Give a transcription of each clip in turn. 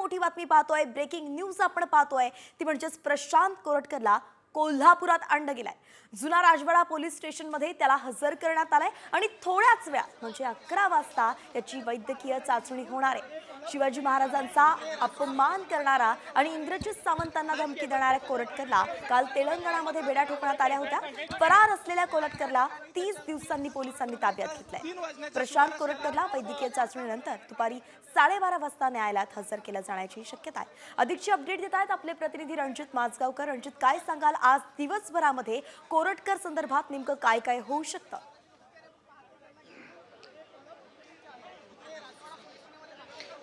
मोठी बातमी पाहतोय. ब्रेकिंग न्यूज आपण पाहतोय. ती म्हणजेच प्रशांत कोरटकरला कोल्हापुरात आणलं गेलाय. जुना राजवाडा पोलीस स्टेशनमध्ये त्याला हजर करण्यात आलाय आणि थोड्याच वेळात म्हणजे अकरा वाजता याची वैद्यकीय चाचणी होणार आहे. शिवाजी महाराजांचा अपमान करणारा आणि इंद्रजित सावंतांना धमकी देणाऱ्या कोरटकरला काल तेलंगणामध्ये बेड्या ठोकण्यात आल्या होत्या. फरार असलेल्या कोरटकरला तीस दिवसांनी पोलिसांनी ताब्यात घेतलाय. प्रशांत कोरटकरला वैद्यकीय चाचणीनंतर दुपारी साडेबारा वाजता न्यायालयात हजर केलं जाण्याची शक्यता आहे. अधिकची अपडेट देत आहेत आपले प्रतिनिधी रणजित माजगावकर. रणजित काय सांगाल? आज दिवसभरामध्ये कोरटकर संदर्भात नेमकं काय काय होऊ शकतं?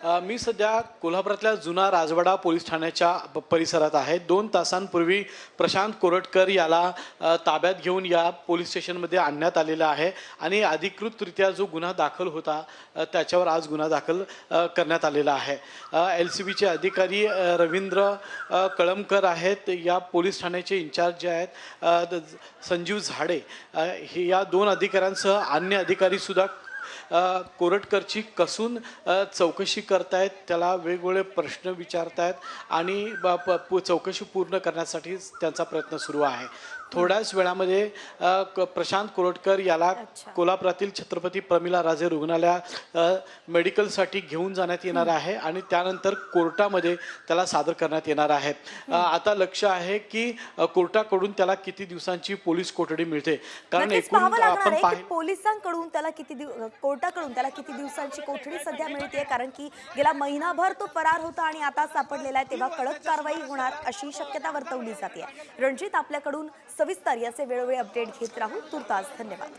मी सध्या कोल्हापुरातल्या जुना राजवाडा पोलीस ठाण्याच्या परिसरात आहे. दोन तासांपूर्वी प्रशांत कोरटकर याला ताब्यात घेऊन या पोलीस स्टेशनमध्ये आणण्यात आलेलं आहे आणि अधिकृतरित्या जो गुन्हा दाखल होता त्याच्यावर आज गुन्हा दाखल करण्यात आलेला आहे. एल सी बीचे अधिकारी रवींद्र कळमकर आहेत. या पोलीस ठाण्याचे इन्चार्ज जे आहेत द- संजीव झाडे हे या दोन अधिकाऱ्यांसह अन्य अधिकारीसुद्धा कोरटकरची कसून चौकशी करतायत त्याला वेगवेगळे प्रश्न विचारतायत आणि प- चौकशी पूर्ण करण्यासाठी त्यांचा प्रयत्न सुरू आहे. थोड्याच वेळामध्ये प्रशांत कोरटकर याला. कोल्हापुरातील छत्रपती प्रमिला राजे रुग्णालयात अ, मेडिकलसाठी घेऊन जाण्यात येणार आहे आणि त्यानंतर कोर्टामध्ये त्याला सादर करण्यात येणार आहे. आता लक्ष आहे की कोर्टाकडून त्याला किती दिवसांची पोलीस कोठडी मिळते? कारण एकूण आपण पोलिसांकडून त्याला किती कोर्टाकडून त्याला किती दिवसांची कोठडी सध्या मिळते कारण की गेला महिनाभर तो फरार होता आणि आता सापडलेला आहे तेव्हा कडक कारवाई होणार अशी शक्यता वर्तवली जाते रणजित आपल्याकडून सविस्तर याचे वेळोवेळी अपडेट घेत राहू तुर्तास धन्यवाद.